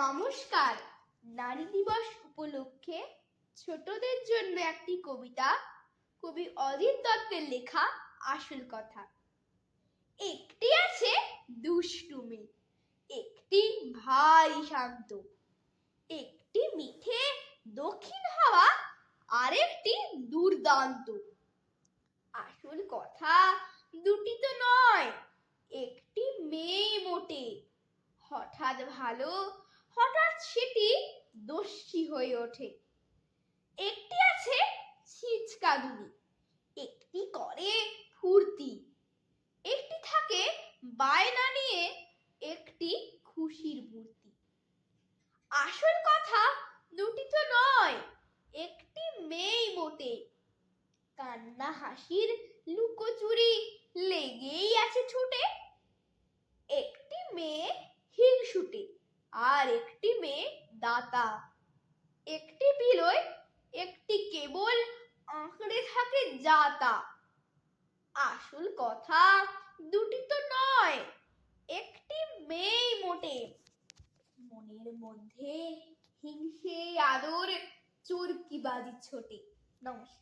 নমস্কার। নারী দিবস উপলক্ষে ছোটদের জন্য একটি কবিতা, কবি অজিত দত্তের লেখা আসল কথা। একটি আছে দুষ্টু মেয়ে একটি ভারী শান্ত, একটি মিঠে দক্ষিণ হাওয়া, আরেকটি দুর্দান্ত। আসল কথা দুটি তো নয়, একটি মেয়ে মোটে। হঠাৎ ভালো সেটি দস্যি হয়ে ওঠে। একটি আছে ছিচকাদুনি, একটি করে ফুর্তি, একটি থাকে বায়না নিয়ে একটি খুশির মূর্তি। আসল কথা দুটি তো নয়, একটি মেয়েই মোটে। কান্না হাসির লুকোচুরি লেগেই আছে ছুটে, একটি মেয়ে হিংসুটে। আর একটি মেয়ে দাতা। একটি বিলোয়, একটি কেবল, আঁকড়ে থাকে জাতা। আসল কথা, দুটি তো নয়, একটি মেয়েই মোটে। মনের মধ্যে হিংসে, আদর চোরকি বাজি ছোটে। নমস্কার।